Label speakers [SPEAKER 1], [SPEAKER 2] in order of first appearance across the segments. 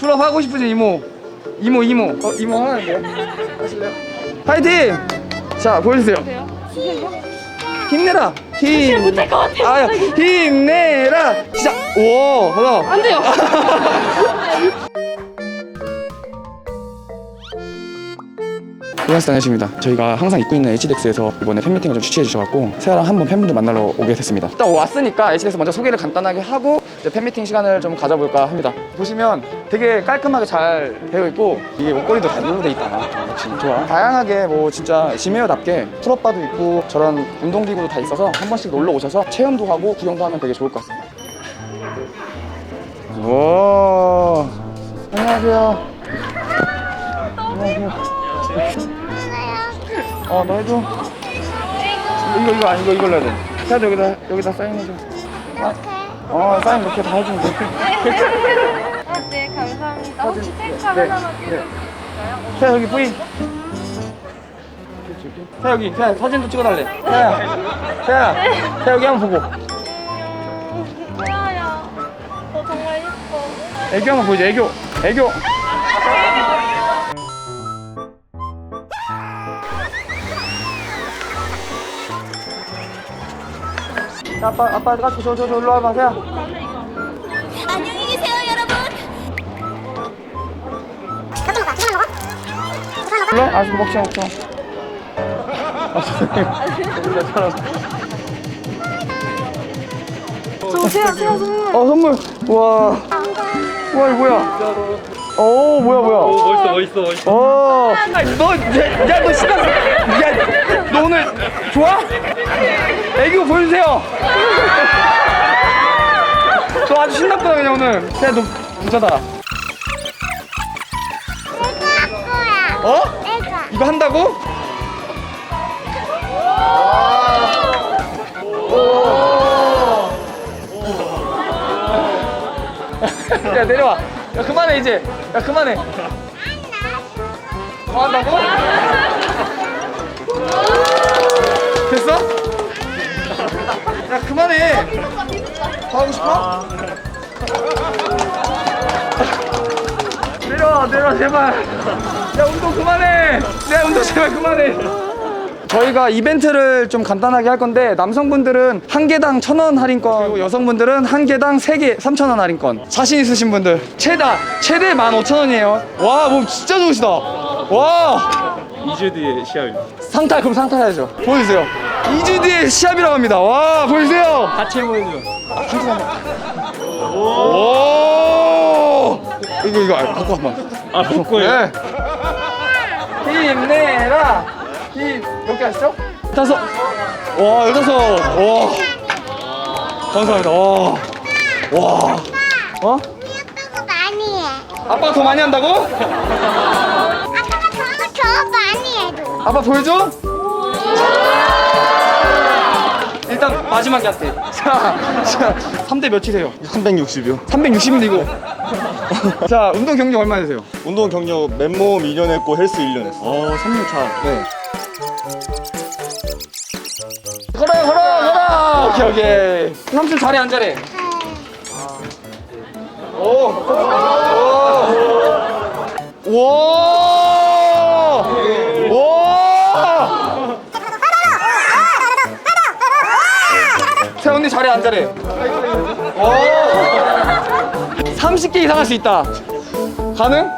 [SPEAKER 1] 풀업 하고 싶으신 이모? 이모 이모. 어 이모 하나인데요. 하실래요? 파이팅! 자 보여주세요. 힘내라. 힘.
[SPEAKER 2] 못할 것 같아요,
[SPEAKER 1] 아 힘내라. 시작. 오 하나
[SPEAKER 2] 안 돼요.
[SPEAKER 1] 고맙습니다 안녕하십니다. 저희가 항상 입고 있는 HDX에서 이번에 팬미팅을 좀 주최해 주셔갖고 세아랑 한번 팬분들 만나러 오게 됐습니다. 일단 왔으니까 HDX 먼저 소개를 간단하게 하고 이제 팬미팅 시간을 좀 가져볼까 합니다. 보시면 되게 깔끔하게 잘 되어 있고 이게 옷걸이도 달로 돼 있다. 역시 좋아. 다양하게 뭐 진짜 지메어답게 풀업바도 있고 저런 운동기구도 다 있어서 한 번씩 놀러 오셔서 체험도 하고 구경도 하면 되게 좋을 것 같습니다. 오 안녕하세요. 안녕하세요 어, 너 해줘. 이거 이거 아니 이거 이걸로 해야 돼. 자 여기다 여기다 사인해줘. 아, 어 사인 이렇게 다 해주면 돼.
[SPEAKER 2] 어, 네, 감사합니다. 혹시 셀카
[SPEAKER 1] 네,
[SPEAKER 2] 하나만
[SPEAKER 1] 네. 자 여기 뿌이. 자 여기 자 사진도 찍어달래. 자야, 자야, 자 여기 한번 보고.
[SPEAKER 2] 좋아요. 너 정말 예뻐.
[SPEAKER 1] 애교 한번 보여줘. 애교, 애교. 자, 아빠 아빠 가서 저저 저 일로 와봐, 세야.
[SPEAKER 3] 안녕히 계세요, 여러분.
[SPEAKER 1] 일로? 아직 먹지 먹지. 아 죄송해요.
[SPEAKER 2] 저 세아, 세아 선물.
[SPEAKER 1] 어 선물 와. 와 이거 뭐야? 오 뭐야 뭐야?
[SPEAKER 4] 멋있어 멋있어 멋있어
[SPEAKER 1] 어. 너야너 신났어. 야너 오늘 좋아? 애교 보여주세요. 너 아주 신났다 그냥 오늘. 야 너 부자다.
[SPEAKER 3] 거야.
[SPEAKER 1] 어?
[SPEAKER 3] 내가.
[SPEAKER 1] 이거 한다고? 야 내려와. 야 그만해 이제. 야 그만해. 뭐 한다고? 야 그만해. 더 하고 싶어? 내려와 내려와 제발. 야 운동 그만해. 내 운동 제발 그만해. 저희가 이벤트를 좀 간단하게 할 건데 남성분들은 한 개당 천 원 할인권 그리고 여성분들은 한 개당 세개 삼천 원 할인권 자신 있으신 분들 최다 최대 만 오천 원이에요 와 몸 진짜 좋으시다 와
[SPEAKER 4] 2주 뒤에 시합입니다
[SPEAKER 1] 상탈 그럼 상탈 해야죠 보여주세요 2주 뒤에 시합이라고 합니다 와 보여주세요
[SPEAKER 4] 하체 보여줘
[SPEAKER 1] 오 이거 이거 갖고 한 번
[SPEAKER 4] 아 복고예요?
[SPEAKER 1] 네. 힘내라. 힘. 몇개 하시죠? 다섯. 와, 열다섯. 와. 감사합니다. 와. 와. 어?
[SPEAKER 3] 아빠가 많이 해.
[SPEAKER 1] 아빠가 더 많이 한다고?
[SPEAKER 3] 아빠가 더, 더 많이 해도.
[SPEAKER 1] 아빠 보여줘? 일단 마지막에 할게. 자, 자, 3대 몇이세요?
[SPEAKER 5] 360이요.
[SPEAKER 1] 360인데 이거. 자, 운동 경력 얼마 되세요?
[SPEAKER 5] 운동 경력 맨몸 2년 했고 헬스 1년 했어.
[SPEAKER 1] 어, 3년 차. 네. 걸어, 걸어, 걸어. 오케이, 오케이. 삼촌 자리 안 자리. 오. 오. 오. 세 언니 자리. 오. 30개 이상 할 수 있다. 가능?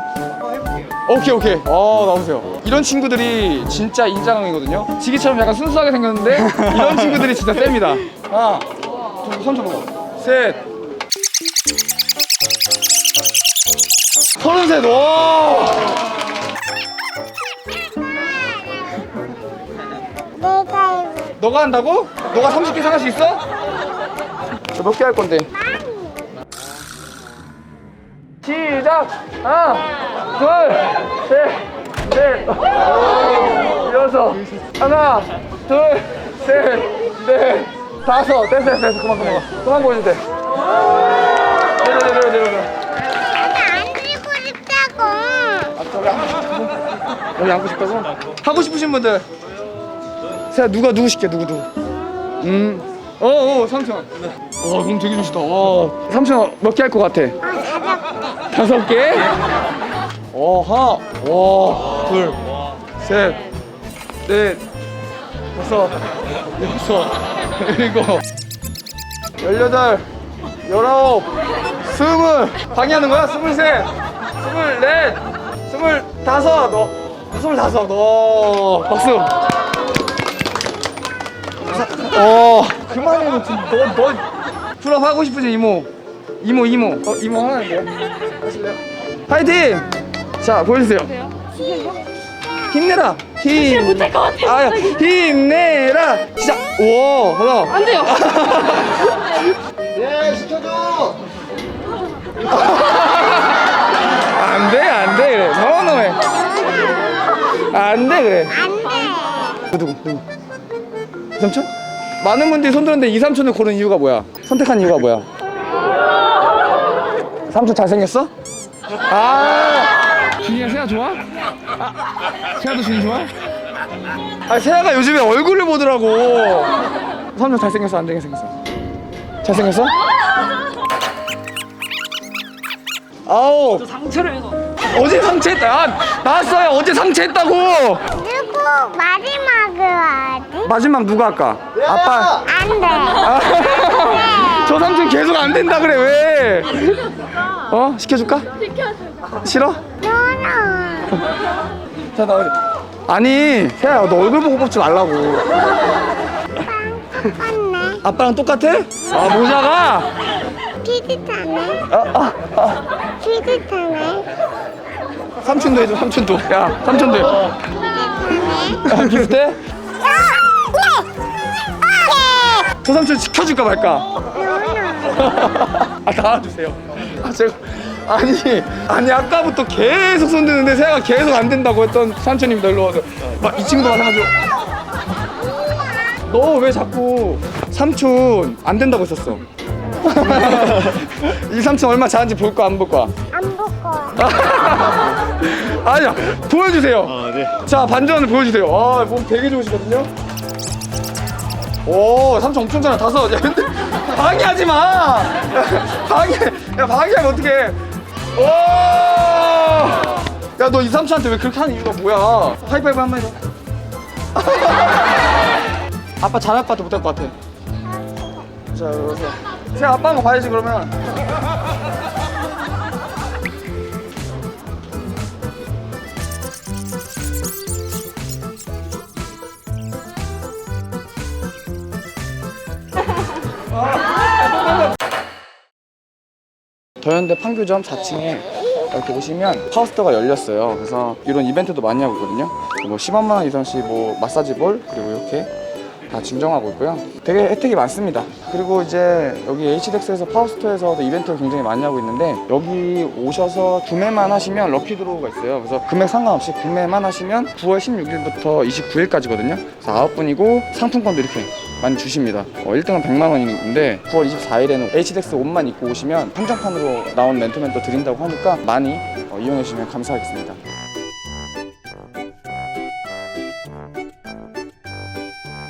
[SPEAKER 1] 오케이 오케이 어 나오세요 이런 친구들이 진짜 인자강이거든요 지기처럼 약간 순수하게 생겼는데 이런 친구들이 진짜 셉니다 하나 둘손 잡아 셋 서른셋 와
[SPEAKER 3] 내가 해볼.
[SPEAKER 1] 너가 한다고? 너가 30개 사갈 수 있어? 저몇개 할 건데? 시작! 하나 둘 셋넷. 여섯. 하나 둘 셋 넷. 다섯. 됐어 됐어 그만 그만 그만. 보여도 돼. 내려 내려 내려 내려.
[SPEAKER 3] 안 들고 싶다고.
[SPEAKER 1] 여기 앉고 싶다고? 하고 싶으신 분들. 세야 누가 누구 시켜 누구 누구 음. 어 어 삼촌 와 그럼 되게 좋시다 와 삼촌 몇 개 할 것 같아. 다섯 개. 어, 하나, 와, 둘, 셋, 넷, 다섯, 여섯, 일곱, 열여덟, 열아홉, 스물. 방해하는 거야? 스물셋, 스물넷, 스물다섯. 너, 스물다섯. 너, 박수. 어, 그만해, 너, 너, 풀업 하고 싶으지, 이모. 이모, 이모. 어, 이모 하나인데요? 하실래요? 파이팅! 자, 보여주세요. 힘내라. 힘.
[SPEAKER 2] 못할 것 같아요,
[SPEAKER 1] 아, 힘내라. 시작. 오, 하나.
[SPEAKER 2] 안 돼요.
[SPEAKER 5] 예 시켜줘.
[SPEAKER 1] 안 돼, 안 돼, 그래. 너너해. 안 돼, 그래.
[SPEAKER 3] 안 돼.
[SPEAKER 1] 누구, 누구? 이삼촌? 많은 분들이 손 들었는데 이삼촌을 고른 이유가 뭐야? 선택한 이유가 뭐야? 삼촌 잘생겼어? 아, 준이야, 세아 좋아? 아, 세아도 준이 좋아? 아, 세아가 요즘에 얼굴을 보더라고. 삼촌 잘생겼어, 안 잘생겼어? 잘생겼어? 아우,
[SPEAKER 2] 상처를 해서.
[SPEAKER 1] 어제 상체했다. 아, 나왔어요. 어제 상체했다고.
[SPEAKER 3] 누구 마지막으로 하지?
[SPEAKER 1] 마지막 누가 할까? 아빠.
[SPEAKER 3] 안 돼.
[SPEAKER 1] 아, 저 삼촌 계속 안 된다 그래 왜? 어 시켜줄까? 싫어?
[SPEAKER 3] 너는
[SPEAKER 1] 자나 어디? 아니 세아야 너 얼굴 보고 뽑지 말라고.
[SPEAKER 3] 똑같네.
[SPEAKER 1] 아빠랑 똑같아? 아 모자가?
[SPEAKER 3] 비슷하네.
[SPEAKER 1] 아, 아, 아.
[SPEAKER 3] 비슷하네.
[SPEAKER 1] 삼촌도 해줘 삼촌도. 야 삼촌도. 해. 아, 비슷해? 저 삼촌 시켜줄까 말까? 아 나와주세요. 아 제가 아니 아니 아까부터 계속 손드는데 세아가 계속 안 된다고 했던 삼촌님도 일로 와서 막 이 친구도 마찬가지로 너 왜 자꾸 삼촌 안 된다고 했었어? 이 삼촌 얼마 잘하는지 볼 거야 안 볼 거야?
[SPEAKER 3] 안 먹고.
[SPEAKER 1] 아니야 보여주세요.
[SPEAKER 5] 아 네.
[SPEAKER 1] 자 반전을 보여주세요. 아, 몸 되게 좋으시거든요. 오, 삼촌 엄청 잘하 다섯. 야, 근데 방해하지 마. 방해, 야 방해하면 어떡해? 오, 야 너 이 삼촌한테 왜 그렇게 하는 이유가 뭐야? 하이파이브 한 번 해줘. 아빠 잘할 것 같아, 못할 것 같아. 자, 여기서. 제 아빠 한거 봐야지 그러면. 더현대 판교점 4층에 이렇게 오시면 파우스터가 열렸어요. 그래서 이런 이벤트도 많이 하고 있거든요. 뭐 10원만 원 이상씩 뭐 마사지 볼 그리고 이렇게 다 증정하고 있고요. 되게 혜택이 많습니다. 그리고 이제 여기 HDX에서 파우스토에서도 이벤트를 굉장히 많이 하고 있는데 여기 오셔서 구매만 하시면 럭키 드로우가 있어요. 그래서 금액 상관없이 구매만 하시면 9월 16일부터 29일까지거든요. 그래서 9분이고 상품권도 이렇게 많이 주십니다. 어, 1등은 100만 원인데 9월 24일에는 HDX 옷만 입고 오시면 한정판으로 나온 멘토멘도 드린다고 하니까 많이 어, 이용해 주시면 감사하겠습니다.